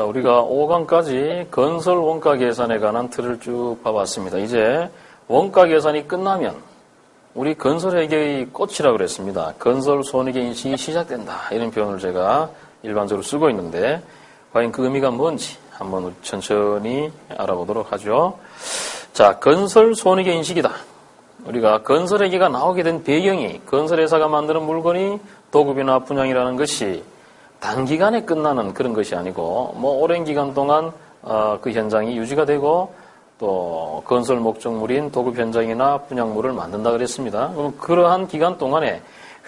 자, 우리가 5강까지 건설 원가 계산에 관한 틀을 쭉 봐봤습니다. 이제 원가 계산이 끝나면 우리 건설회계의 꽃이라고 그랬습니다. 건설 손익의 인식이 시작된다. 이런 표현을 제가 일반적으로 쓰고 있는데 과연 그 의미가 뭔지 한번 천천히 알아보도록 하죠. 자, 건설 손익의 인식이다. 우리가 건설회계가 나오게 된 배경이 건설회사가 만드는 물건이 도급이나 분양이라는 것이 단기간에 끝나는 그런 것이 아니고 뭐 오랜 기간 동안 어, 그 현장이 유지가 되고 또 건설 목적물인 도급 현장이나 분양물을 만든다 그랬습니다. 그럼 그러한 기간 동안에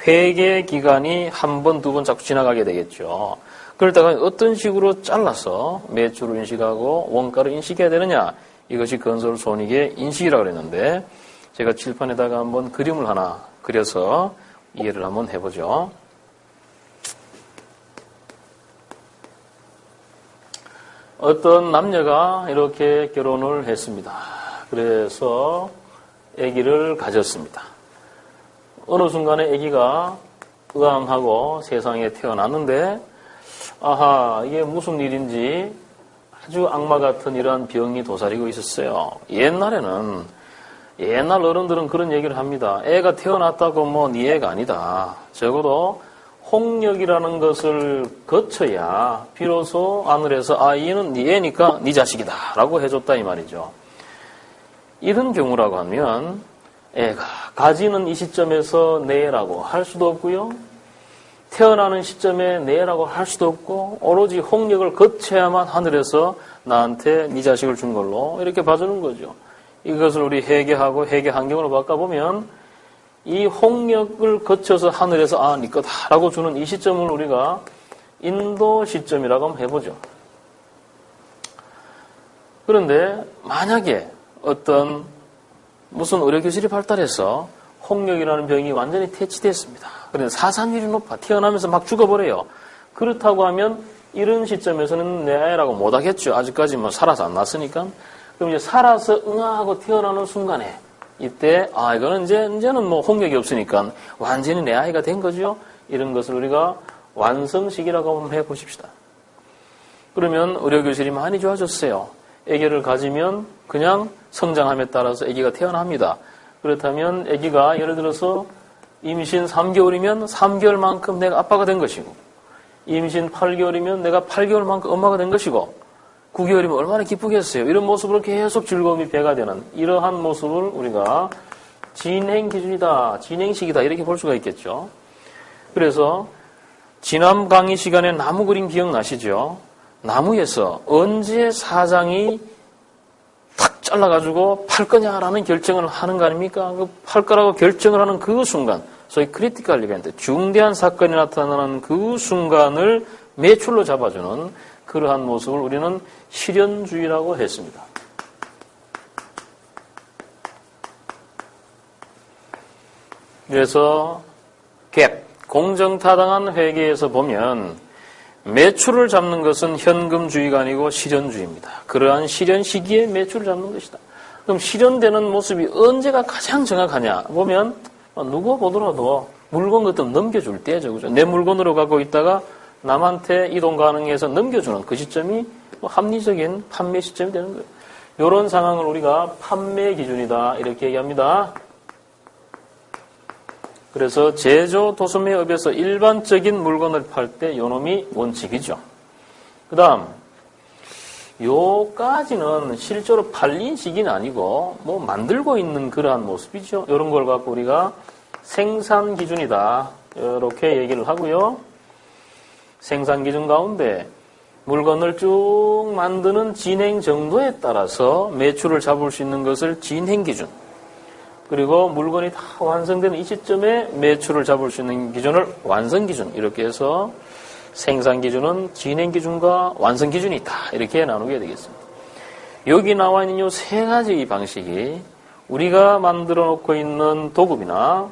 회계 기간이 한 번, 두 번 자꾸 지나가게 되겠죠. 그럴 때가 어떤 식으로 잘라서 매출을 인식하고 원가를 인식해야 되느냐? 이것이 건설 손익의 인식이라고 그랬는데 제가 칠판에다가 한번 그림을 하나 그려서 이해를 한번 해보죠. 어떤 남녀가 이렇게 결혼을 했습니다. 그래서 아기를 가졌습니다. 어느 순간에 아기가 의왕하고 세상에 태어났는데 아하 이게 무슨 일인지 아주 악마 같은 이러한 병이 도사리고 있었어요. 옛날에는 옛날 어른들은 그런 얘기를 합니다. 애가 태어났다고 뭐 네 애가 아니다. 적어도 홍역이라는 것을 거쳐야 비로소 하늘에서 아 얘는 네 애니까 네 자식이다 라고 해줬다 이 말이죠. 이런 경우라고 하면 애가 가지는 이 시점에서 내라고 할 수도 없고요. 태어나는 시점에 내라고 할 수도 없고 오로지 홍역을 거쳐야만 하늘에서 나한테 네 자식을 준 걸로 이렇게 봐주는 거죠. 이것을 우리 회개하고 회개 환경으로 바꿔보면 이 홍역을 거쳐서 하늘에서 아, 네 거다라고 주는 이 시점을 우리가 인도 시점이라고 한번 해보죠. 그런데 만약에 어떤 무슨 의료기술이 발달해서 홍역이라는 병이 완전히 퇴치됐습니다. 그런데 사산율이 높아 태어나면서 막 죽어버려요. 그렇다고 하면 이런 시점에서는 내 아이라고 못하겠죠. 아직까지 뭐 살아서 안 났으니까. 그럼 이제 살아서 응아하고 태어나는 순간에 이때 아 이거는 이제 이제는 뭐 홍역이 없으니까 완전히 내 아이가 된 거죠. 이런 것을 우리가 완성식이라고 한번 해 보십시다. 그러면 의료교실이 많이 좋아졌어요. 아기를 가지면 그냥 성장함에 따라서 아기가 태어납니다. 그렇다면 아기가 예를 들어서 임신 3개월이면 3개월만큼 내가 아빠가 된 것이고 임신 8개월이면 내가 8개월만큼 엄마가 된 것이고 9개월이면 얼마나 기쁘겠어요. 이런 모습으로 계속 즐거움이 배가 되는 이러한 모습을 우리가 진행 기준이다, 진행식이다 이렇게 볼 수가 있겠죠. 그래서 지난 강의 시간에 나무 그림 기억나시죠? 나무에서 언제 사장이 탁 잘라가지고 팔 거냐라는 결정을 하는 거 아닙니까? 그팔 거라고 결정을 하는 그 순간, 소위 크리티컬 이벤트, 중대한 사건이 나타나는 그 순간을 매출로 잡아주는 그러한 모습을 우리는 실현주의라고 했습니다. 그래서 갭, 공정타당한 회계에서 보면 매출을 잡는 것은 현금주의가 아니고 실현주의입니다. 그러한 실현 시기에 매출을 잡는 것이다. 그럼 실현되는 모습이 언제가 가장 정확하냐 보면 누구 보더라도 물건 같은 넘겨줄 때죠. 그죠? 내 물건으로 갖고 있다가 남한테 이동 가능해서 넘겨주는 그 시점이 뭐 합리적인 판매 시점이 되는 거예요. 이런 상황을 우리가 판매 기준이다 이렇게 얘기합니다. 그래서 제조 도소매업에서 일반적인 물건을 팔 때 요놈이 원칙이죠. 그 다음 요까지는 실제로 팔린 시기는 아니고 뭐 만들고 있는 그러한 모습이죠. 이런 걸 갖고 우리가 생산 기준이다 이렇게 얘기를 하고요. 생산 기준 가운데 물건을 쭉 만드는 진행 정도에 따라서 매출을 잡을 수 있는 것을 진행 기준. 그리고 물건이 다 완성되는 이 시점에 매출을 잡을 수 있는 기준을 완성 기준. 이렇게 해서 생산 기준은 진행 기준과 완성 기준이 있다. 이렇게 나누게 되겠습니다. 여기 나와 있는 이 세 가지 방식이 우리가 만들어 놓고 있는 도급이나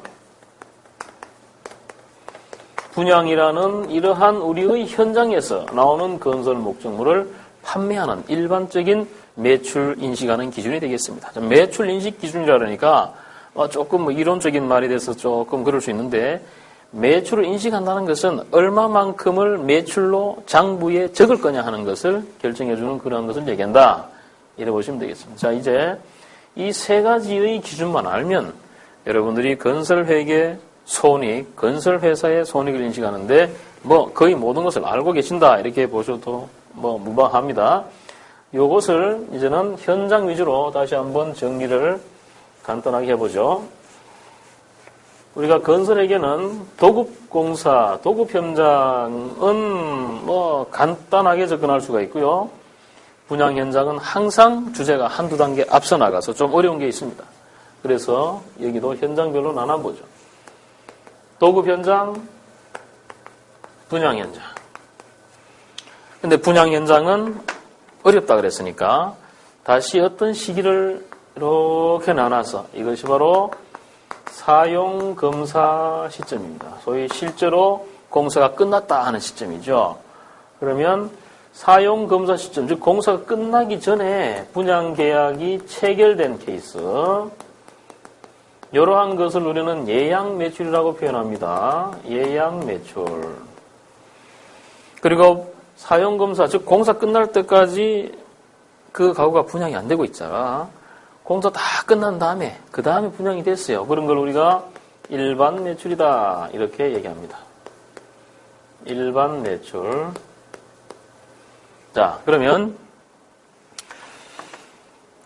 분양이라는 이러한 우리의 현장에서 나오는 건설 목적물을 판매하는 일반적인 매출 인식하는 기준이 되겠습니다. 매출 인식 기준이라 그러니까 어, 조금 뭐 이론적인 말이 돼서 조금 그럴 수 있는데 매출을 인식한다는 것은 얼마만큼을 매출로 장부에 적을 거냐 하는 것을 결정해주는 그런 것을 얘기한다. 이래 보시면 되겠습니다. 자, 이제 이 세 가지의 기준만 알면 여러분들이 건설회계 손익, 건설회사의 손익을 인식하는데 뭐 거의 모든 것을 알고 계신다. 이렇게 보셔도 뭐 무방합니다. 요것을 이제는 현장 위주로 다시 한번 정리를 간단하게 해보죠. 우리가 건설에게는 도급공사, 도급현장은 뭐 간단하게 접근할 수가 있고요. 분양 현장은 항상 주제가 한두 단계 앞서 나가서 좀 어려운 게 있습니다. 그래서 여기도 현장별로 나눠보죠. 도급 현장, 분양 현장. 근데 분양 현장은 어렵다 그랬으니까 다시 어떤 시기를 이렇게 나눠서 이것이 바로 사용 검사 시점입니다. 소위 실제로 공사가 끝났다 하는 시점이죠. 그러면 사용 검사 시점, 즉 공사가 끝나기 전에 분양 계약이 체결된 케이스. 이러한 것을 우리는 예약 매출이라고 표현합니다. 예약 매출. 그리고 사용 검사, 즉 공사 끝날 때까지 그 가구가 분양이 안 되고 있잖아. 공사 다 끝난 다음에 그 다음에 분양이 됐어요. 그런 걸 우리가 일반 매출이다 이렇게 얘기합니다. 일반 매출. 자 그러면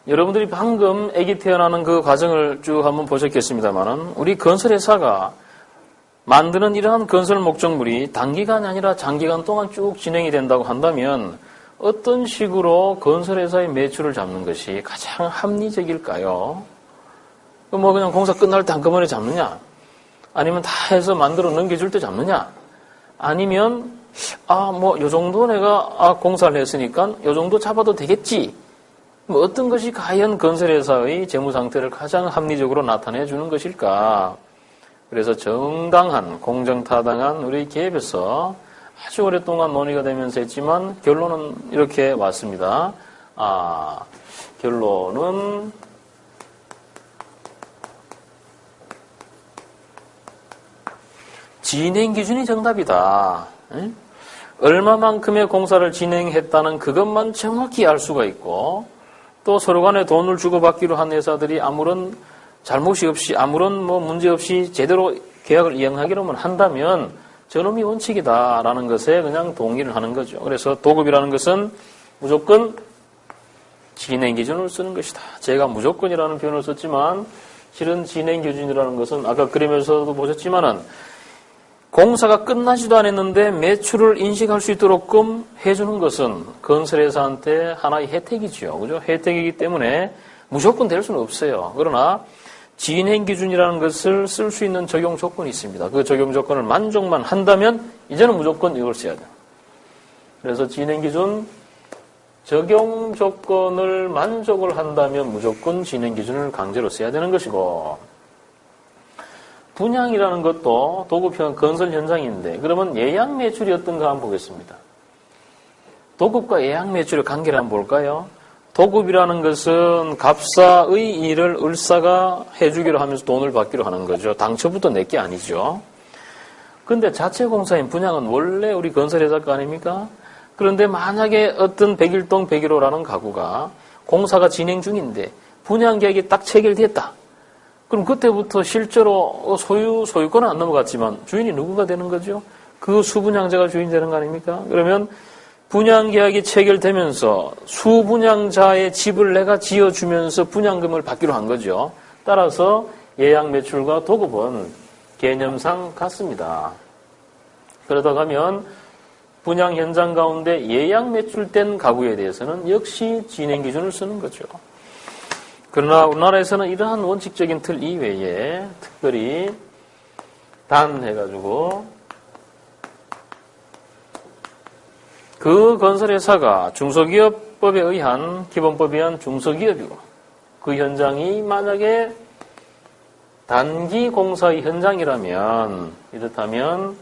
여러분들이 방금 아기 태어나는 그 과정을 쭉 한번 보셨겠습니다만은 우리 건설회사가 만드는 이러한 건설 목적물이 단기간이 아니라 장기간 동안 쭉 진행이 된다고 한다면 어떤 식으로 건설회사의 매출을 잡는 것이 가장 합리적일까요? 뭐 그냥 공사 끝날 때 한꺼번에 잡느냐? 아니면 다 해서 만들어 넘겨줄 때 잡느냐? 아니면 아 뭐 요 정도 내가 아, 공사를 했으니까 요 정도 잡아도 되겠지. 뭐 어떤 것이 과연 건설회사의 재무 상태를 가장 합리적으로 나타내 주는 것일까? 그래서 정당한 공정타당한 우리 기업에서 아주 오랫동안 논의가 되면서 했지만 결론은 이렇게 왔습니다. 아, 결론은 진행 기준이 정답이다. 응? 얼마만큼의 공사를 진행했다는 그것만 정확히 알 수가 있고 또 서로 간에 돈을 주고받기로 한 회사들이 아무런 잘못이 없이 아무런 뭐 문제 없이 제대로 계약을 이행하기로만 한다면 저놈이 원칙이다라는 것에 그냥 동의를 하는 거죠. 그래서 도급이라는 것은 무조건 진행 기준을 쓰는 것이다. 제가 무조건이라는 표현을 썼지만 실은 진행 기준이라는 것은 아까 그림에서도 보셨지만은 공사가 끝나지도 않았는데 매출을 인식할 수 있도록끔 해주는 것은 건설회사한테 하나의 혜택이죠. 그죠? 혜택이기 때문에 무조건 될 수는 없어요. 그러나 진행 기준이라는 것을 쓸 수 있는 적용 조건이 있습니다. 그 적용 조건을 만족만 한다면 이제는 무조건 이걸 써야 돼요. 그래서 진행 기준 적용 조건을 만족을 한다면 무조건 진행 기준을 강제로 써야 되는 것이고 분양이라는 것도 도급형 건설 현장인데 그러면 예약 매출이 어떤가 한번 보겠습니다. 도급과 예약 매출의 관계를 한번 볼까요? 도급이라는 것은 갑사의 일을 을사가 해주기로 하면서 돈을 받기로 하는 거죠. 당초부터 내 게 아니죠. 근데 자체 공사인 분양은 원래 우리 건설회사 거 아닙니까? 그런데 만약에 어떤 101동 101호라는 가구가 공사가 진행 중인데 분양 계약이 딱 체결됐다. 그럼 그때부터 실제로 소유, 소유권은 안 넘어갔지만 주인이 누구가 되는 거죠? 그 수분양자가 주인 되는 거 아닙니까? 그러면 분양 계약이 체결되면서 수분양자의 집을 내가 지어주면서 분양금을 받기로 한 거죠. 따라서 예약 매출과 도급은 개념상 같습니다. 그러다 가면 분양 현장 가운데 예약 매출된 가구에 대해서는 역시 진행 기준을 쓰는 거죠. 그러나 우리나라에서는 이러한 원칙적인 틀 이외에 특별히 단 해가지고 그 건설회사가 중소기업법에 의한 기본법에 의한 중소기업이고 그 현장이 만약에 단기 공사의 현장이라면 이렇다면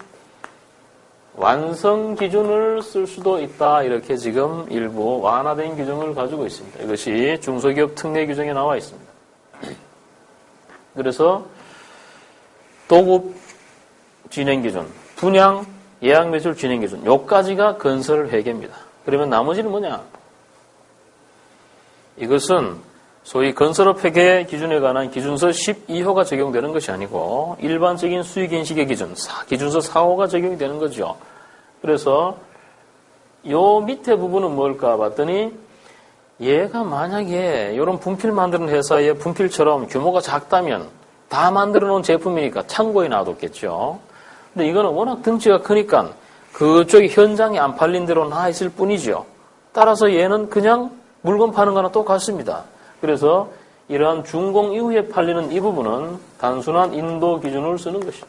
완성 기준을 쓸 수도 있다 이렇게 지금 일부 완화된 규정을 가지고 있습니다. 이것이 중소기업 특례 규정에 나와 있습니다. 그래서 도급 진행 기준, 분양 예약 매출 진행 기준, 요까지가 건설 회계입니다. 그러면 나머지는 뭐냐? 이것은 소위 건설업 회계 기준에 관한 기준서 12호가 적용되는 것이 아니고 일반적인 수익 인식의 기준, 기준서 4호가 적용이 되는 거죠. 그래서 요 밑에 부분은 뭘까 봤더니 얘가 만약에 이런 분필 만드는 회사의 분필처럼 규모가 작다면 다 만들어 놓은 제품이니까 창고에 놔뒀겠죠. 근데 이거는 워낙 덩치가 크니까 그쪽이 현장에 안 팔린 대로 나 있을 뿐이죠. 따라서 얘는 그냥 물건 파는 거나 똑같습니다. 그래서 이러한 준공 이후에 팔리는 이 부분은 단순한 인도 기준을 쓰는 것이죠.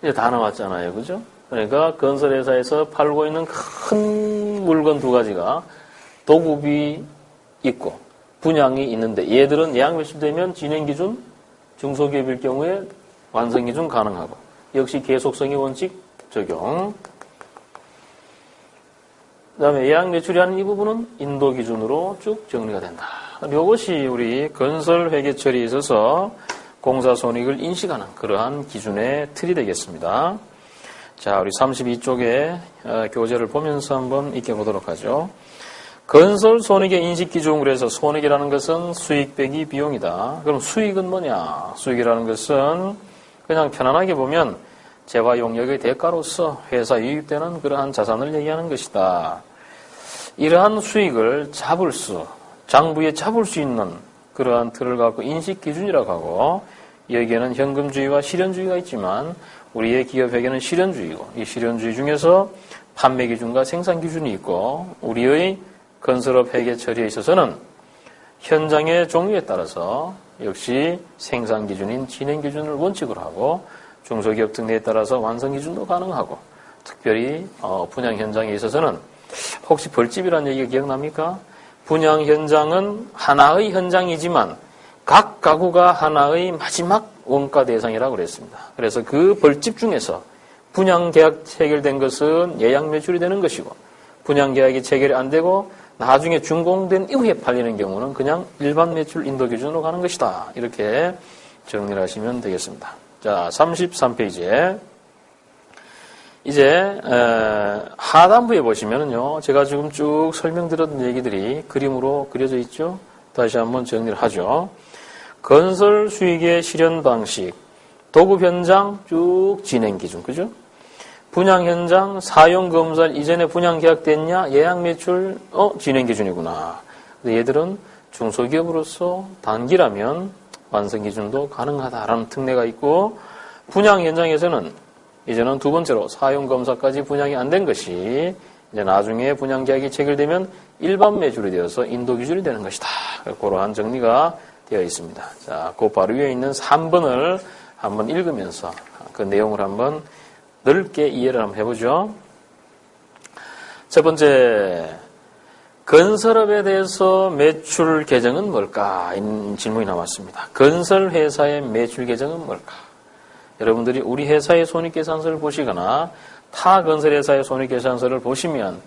이제 다 나왔잖아요. 그죠? 그러니까 건설회사에서 팔고 있는 큰 물건 두 가지가 도급이 있고 분양이 있는데 얘들은 예약 매출되면 진행 기준 중소기업일 경우에 완성 기준 가능하고 역시 계속성의 원칙 적용 그 다음에 예약 매출이라는 이 부분은 인도 기준으로 쭉 정리가 된다. 이것이 우리 건설 회계 처리에 있어서 공사 손익을 인식하는 그러한 기준의 틀이 되겠습니다. 자, 우리 32쪽에 어, 교재를 보면서 한번 익혀보도록 하죠. 건설 손익의 인식 기준 그래서 손익이라는 것은 수익 빼기 비용이다. 그럼 수익은 뭐냐? 수익이라는 것은 그냥 편안하게 보면 재화 용역의 대가로서 회사 유입되는 그러한 자산을 얘기하는 것이다. 이러한 수익을 잡을 수, 장부에 잡을 수 있는 그러한 틀을 갖고 인식 기준이라고 하고 여기에는 현금주의와 실현주의가 있지만 우리의 기업에게는 실현주의고 이 실현주의 중에서 판매 기준과 생산 기준이 있고 우리의 건설업 회계 처리에 있어서는 현장의 종류에 따라서 역시 생산 기준인 진행 기준을 원칙으로 하고 중소기업 특례에 따라서 완성 기준도 가능하고 특별히 어, 분양 현장에 있어서는 혹시 벌집이라는 얘기가 기억납니까? 분양 현장은 하나의 현장이지만 각 가구가 하나의 마지막 원가 대상이라고 그랬습니다. 그래서 그 벌집 중에서 분양 계약 체결된 것은 예약 매출이 되는 것이고 분양 계약이 체결이 안 되고 나중에 준공된 이후에 팔리는 경우는 그냥 일반 매출 인도 기준으로 가는 것이다. 이렇게 정리를 하시면 되겠습니다. 자, 33페이지에 이제 하단부에 보시면은요. 제가 지금 쭉 설명드렸던 얘기들이 그림으로 그려져 있죠. 다시 한번 정리를 하죠. 건설 수익의 실현 방식, 도급 현장 쭉 진행 기준, 그죠? 분양 현장 사용 검사 이전에 분양 계약됐냐 예약 매출 어 진행 기준이구나. 얘들은 중소기업으로서 단기라면 완성 기준도 가능하다라는 특례가 있고 분양 현장에서는 이제는 두 번째로 사용 검사까지 분양이 안 된 것이 이제 나중에 분양 계약이 체결되면 일반 매출이 되어서 인도 기준이 되는 것이다. 그러한 정리가 되어 있습니다. 자, 그 바로 위에 있는 3번을 한번 읽으면서 그 내용을 한번 넓게 이해를 한번 해보죠. 첫 번째, 건설업에 대해서 매출 계정은 뭘까? 이런 질문이 나왔습니다. 건설회사의 매출 계정은 뭘까? 여러분들이 우리 회사의 손익계산서를 보시거나 타 건설회사의 손익계산서를 보시면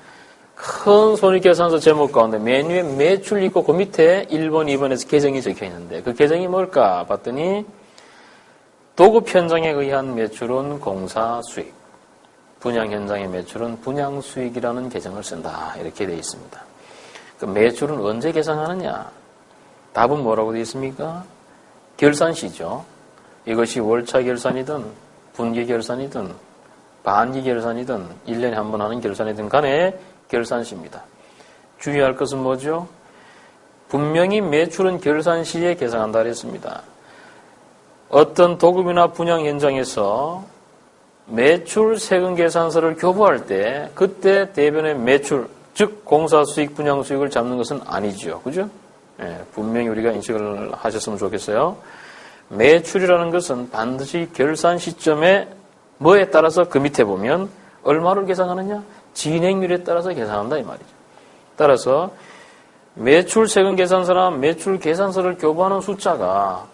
큰 손익계산서 제목 가운데 메뉴에 매출 있고 그 밑에 1번, 2번에서 계정이 적혀 있는데 그 계정이 뭘까 봤더니 도급 현장에 의한 매출은 공사 수익, 분양 현장의 매출은 분양 수익이라는 계정을 쓴다. 이렇게 되어 있습니다. 그 매출은 언제 계산하느냐? 답은 뭐라고 되어 있습니까? 결산 시죠. 이것이 월차 결산이든 분기 결산이든 반기 결산이든 1년에 한 번 하는 결산이든 간에 결산시입니다. 주의할 것은 뭐죠? 분명히 매출은 결산 시에 계산한다 그랬습니다. 어떤 도급이나 분양 현장에서 매출 세금 계산서를 교부할 때 그때 대변의 매출 즉 공사 수익 분양 수익을 잡는 것은 아니죠. 그죠? 예, 분명히 우리가 인식을 하셨으면 좋겠어요. 매출이라는 것은 반드시 결산 시점에 뭐에 따라서 그 밑에 보면 얼마를 계산하느냐? 진행률에 따라서 계산한다 이 말이죠. 따라서 매출 세금 계산서나 매출 계산서를 교부하는 숫자가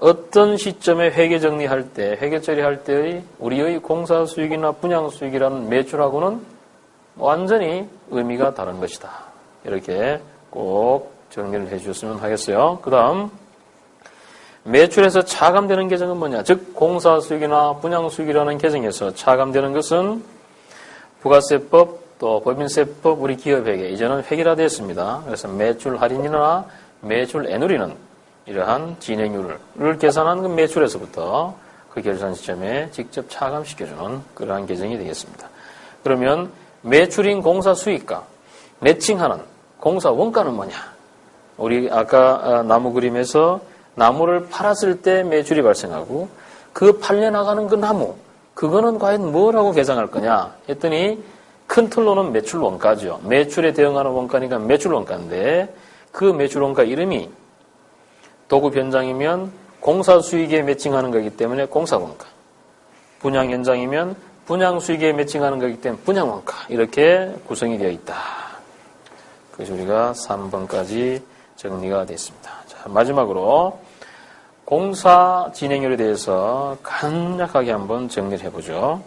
어떤 시점에 회계 정리할 때, 회계 처리할 때의 우리의 공사 수익이나 분양 수익이라는 매출하고는 완전히 의미가 다른 것이다. 이렇게 꼭 정리를 해 주셨으면 하겠어요. 그 다음, 매출에서 차감되는 계정은 뭐냐? 즉 공사 수익이나 분양 수익이라는 계정에서 차감되는 것은 부가세법 또 법인세법 우리 기업에게 이제는 획일화되었습니다. 그래서 매출 할인이나 매출 애누리는 이러한 진행률을 계산한 그 매출에서부터 그 결산 시점에 직접 차감시켜주는 그러한 계정이 되겠습니다. 그러면 매출인 공사 수익과 매칭하는 공사 원가는 뭐냐? 우리 아까 나무 그림에서 나무를 팔았을 때 매출이 발생하고 그 팔려나가는 그 나무 그거는 과연 뭐라고 계산할 거냐 했더니 큰 틀로는 매출 원가죠. 매출에 대응하는 원가니까 매출 원가인데 그 매출 원가 이름이 도구 변장이면 공사 수익에 매칭하는 거기 때문에 공사 원가. 분양 현장이면 분양 수익에 매칭하는 거기 때문에 분양 원가. 이렇게 구성이 되어 있다. 그래서 우리가 3번까지 정리가 됐습니다. 자, 마지막으로 공사 진행률에 대해서 간략하게 한번 정리를 해보죠.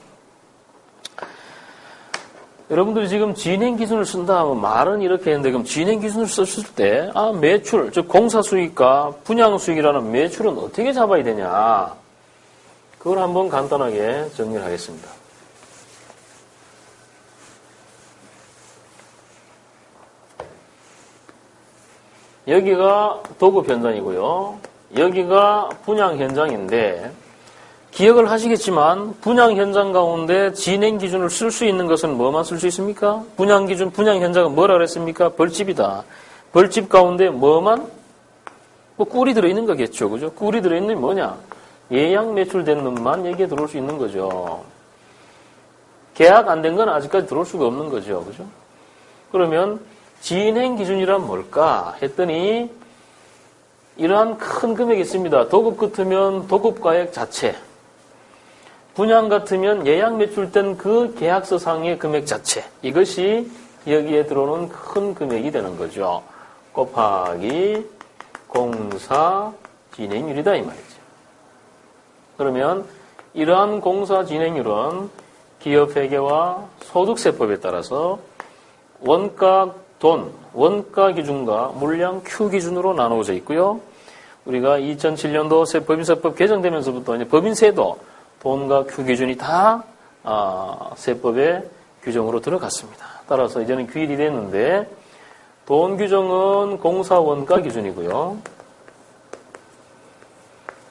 여러분들이 지금 진행 기준을 쓴다 면 말은 이렇게 했는데 그럼 진행 기준을 썼을 때, 아, 매출, 즉 공사 수익과 분양 수익이라는 매출은 어떻게 잡아야 되냐. 그걸 한번 간단하게 정리를 하겠습니다. 여기가 도급 현장이고요. 여기가 분양 현장인데 기억을 하시겠지만 분양 현장 가운데 진행 기준을 쓸 수 있는 것은 뭐만 쓸 수 있습니까? 분양 기준, 분양 현장은 뭐라 그랬습니까? 벌집이다. 벌집 가운데 뭐만? 뭐 꿀이 들어있는 거겠죠. 그죠? 꿀이 들어있는 게 뭐냐? 예약 매출된 놈만 여기에 들어올 수 있는 거죠. 계약 안 된 건 아직까지 들어올 수가 없는 거죠. 그죠? 그러면 진행 기준이란 뭘까? 했더니 이러한 큰 금액이 있습니다. 도급 같으면 도급가액 자체. 분양 같으면 예약 매출된 그 계약서 상의 금액 자체. 이것이 여기에 들어오는 큰 금액이 되는 거죠. 곱하기 공사 진행률이다 이 말이죠. 그러면 이러한 공사 진행률은 기업 회계와 소득세법에 따라서 원가 돈, 원가 기준과 물량 Q 기준으로 나누어져 있고요. 우리가 2007년도 세 법인세법 개정되면서부터 이제 법인세도 돈과 Q 기준이 다 아, 세법의 규정으로 들어갔습니다. 따라서 이제는 규율이 됐는데 돈 규정은 공사 원가 기준이고요.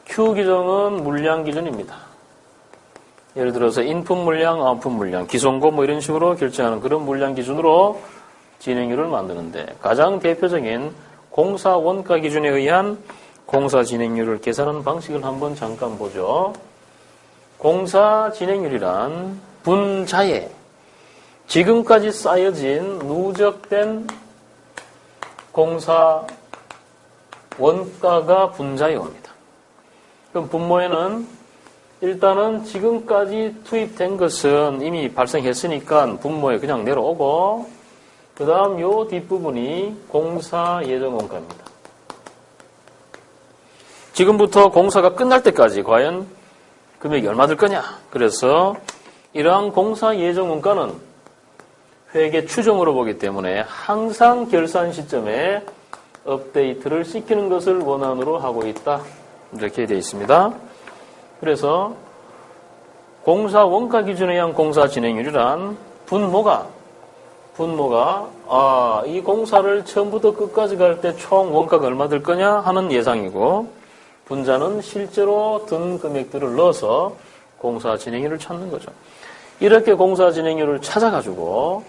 Q 규정은 물량 기준입니다. 예를 들어서 인품 물량, 아웃품 물량, 기존고 뭐 이런 식으로 결정하는 그런 물량 기준으로 진행률을 만드는데 가장 대표적인 공사 원가 기준에 의한 공사 진행률을 계산하는 방식을 한번 잠깐 보죠. 공사 진행률이란 분자에 지금까지 쌓여진 누적된 공사 원가가 분자에 옵니다. 그럼 분모에는 일단은 지금까지 투입된 것은 이미 발생했으니까 분모에 그냥 내려오고 그 다음 요 뒷부분이 공사 예정 원가입니다. 지금부터 공사가 끝날 때까지 과연 금액이 얼마 들 거냐? 그래서 이러한 공사 예정 원가는 회계 추정으로 보기 때문에 항상 결산 시점에 업데이트를 시키는 것을 원안으로 하고 있다. 이렇게 되어 있습니다. 그래서 공사 원가 기준에 의한 공사 진행률이란 분모가 분모가 아, 이 공사를 처음부터 끝까지 갈 때 총 원가가 얼마 들 거냐 하는 예상이고 분자는 실제로 든 금액들을 넣어서 공사 진행률을 찾는 거죠. 이렇게 공사 진행률을 찾아가지고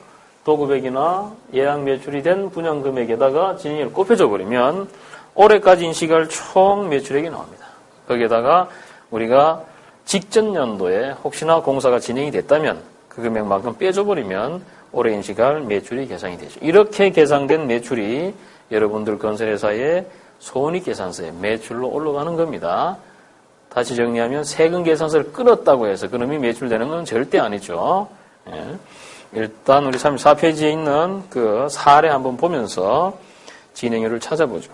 도급액이나 예약 매출이 된 분양 금액에다가 진행률을 곱해줘 버리면 올해까지 인식할 총 매출액이 나옵니다. 거기에다가 우리가 직전 연도에 혹시나 공사가 진행이 됐다면 그 금액만큼 빼줘 버리면 올해 인식할 매출이 계산이 되죠. 이렇게 계산된 매출이 여러분들 건설회사의 손익 계산서에 매출로 올라가는 겁니다. 다시 정리하면 세금 계산서를 끊었다고 해서 그놈이 매출되는 건 절대 아니죠. 예. 일단 우리 34페이지에 있는 그 사례 한번 보면서 진행률을 찾아보죠.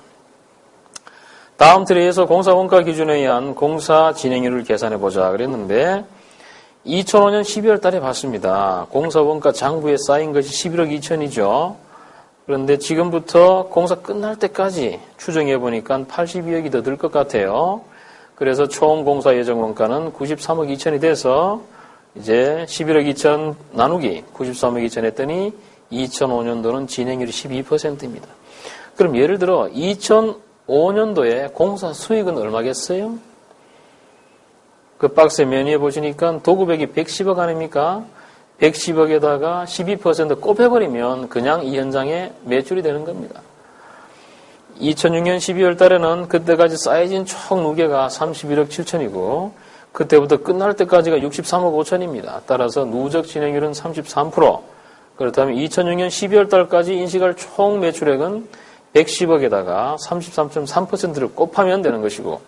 다음 틀에서 공사 원가 기준에 의한 공사 진행률을 계산해 보자 그랬는데 2005년 12월 달에 봤습니다. 공사 원가 장부에 쌓인 것이 11억 2천이죠. 그런데 지금부터 공사 끝날 때까지 추정해 보니까 82억이 더 들 것 같아요. 그래서 총 공사 예정 원가는 93억 2천이 돼서 이제 11억 2천 나누기 93억 2천 했더니 2005년도는 진행률이 12%입니다. 그럼 예를 들어 2005년도에 공사 수익은 얼마겠어요? 그 박스에 메뉴에 보시니까 도급액이 110억 아닙니까? 110억에다가 12% 꼽혀버리면 그냥 이 현장에 매출이 되는 겁니다. 2006년 12월 달에는 그때까지 쌓여진 총 누계가 31억 7천이고 그때부터 끝날 때까지가 63억 5천입니다. 따라서 누적 진행률은 33%. 그렇다면 2006년 12월 달까지 인식할 총 매출액은 110억에다가 33.3%를 곱하면 되는 것이고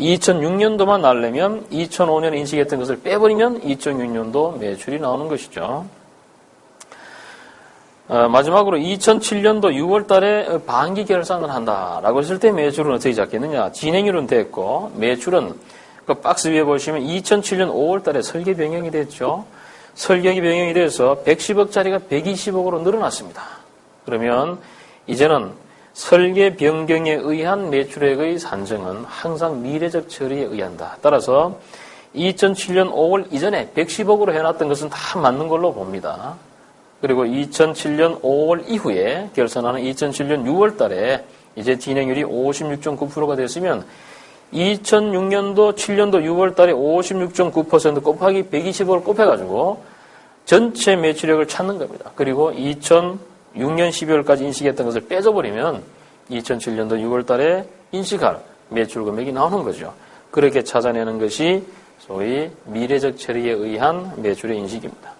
2006년도만 날려면 2005년에 인식했던 것을 빼버리면 2006년도 매출이 나오는 것이죠. 어, 마지막으로 2007년도 6월 달에 반기 결산을 한다라고 했을 때 매출은 어떻게 잡겠느냐. 진행률은 됐고 매출은 그 박스 위에 보시면 2007년 5월 달에 설계 변경이 됐죠. 설계 변경이 돼서 110억짜리가 120억으로 늘어났습니다. 그러면 이제는 설계 변경에 의한 매출액의 산정은 항상 미래적 처리에 의한다. 따라서 2007년 5월 이전에 110억으로 해놨던 것은 다 맞는 걸로 봅니다. 그리고 2007년 5월 이후에 결산하는 2007년 6월 달에 이제 진행률이 56.9%가 됐으면 2006년도 7년도 6월 달에 56.9% 곱하기 120억을 곱해가지고 전체 매출액을 찾는 겁니다. 그리고 2006년 12월까지 인식했던 것을 빼줘버리면 2007년도 6월 달에 인식할 매출 금액이 나오는 거죠. 그렇게 찾아내는 것이 소위 미래적 처리에 의한 매출의 인식입니다.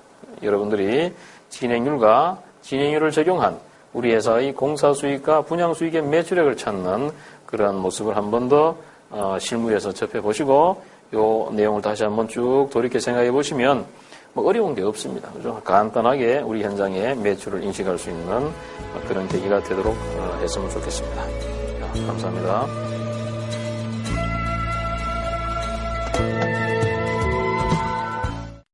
여러분들이 진행률과 진행률을 적용한 우리 회사의 공사 수익과 분양 수익의 매출액을 찾는 그러한 모습을 한 번더 어, 실무에서 접해 보시고 요 내용을 다시 한번 쭉 돌이켜 생각해 보시면 뭐 어려운 게 없습니다. 그죠? 간단하게 우리 현장의 매출을 인식할 수 있는 그런 계기가 되도록 어, 했으면 좋겠습니다. 자, 감사합니다.